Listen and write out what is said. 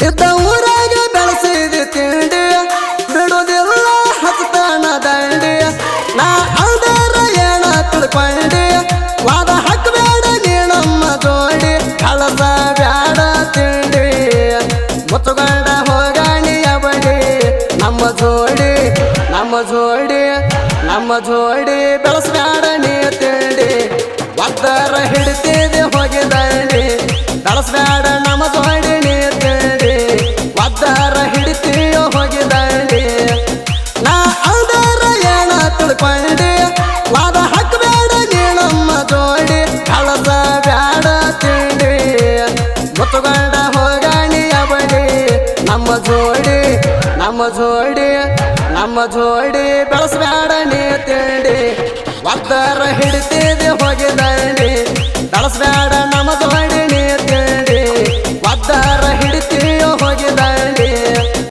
ಇದ್ದ ಊರಾಗ ಬೆಳೆಸಿದ ತಿಂಡಿ ಬಿಡುವುದಿಲ್ಲ ಹಸ್ತಾನ ದಂಡಿ ನಾ ಅಲ್ದಾರ ಏನ ತಿಳ್ಕೊಂಡಿ ವಾದ ಹಾಕಬೇಡ ನೀ ನಮ್ಮ ಜೋಡಿ, ಕಳಸ ಬ್ಯಾಡ ತಿಂಡಿ ಮುತ್ತುಗಂಡ ಹೋಗಾಣಿಯ ಬಡಿ ನಮ್ಮ ಜೋಡಿ ನಮ್ಮ ಜೋಡಿ ನಮ್ಮ ಜೋಡಿ ಬೆಳೆಸ್ಬ್ಯಾಡ ನೀ ತಿಂಡಿ. ಒದ್ದರ ಹಿಡಿತಿದೆ ಹೋಗಿದಂಡಿ ಬೆಳೆಸ್ಬ್ಯಾಡ ಮುತ್ತುಗಂಡ ಹೋಗಾಣಿಯ ಅವಳಿ. ನಮ್ಮ ಜೋಡಿ ನಮ್ಮ ಜೋಡಿ ನಮ್ಮ ಜೋಡಿ ಬೆಳೆಸ್ಬೇಡ ನೀ ತಿಂಡಿ ಒತ್ತರ ಹಿಡಿತಿದೆ ಹೋಗಿದ್ದಾಳೆ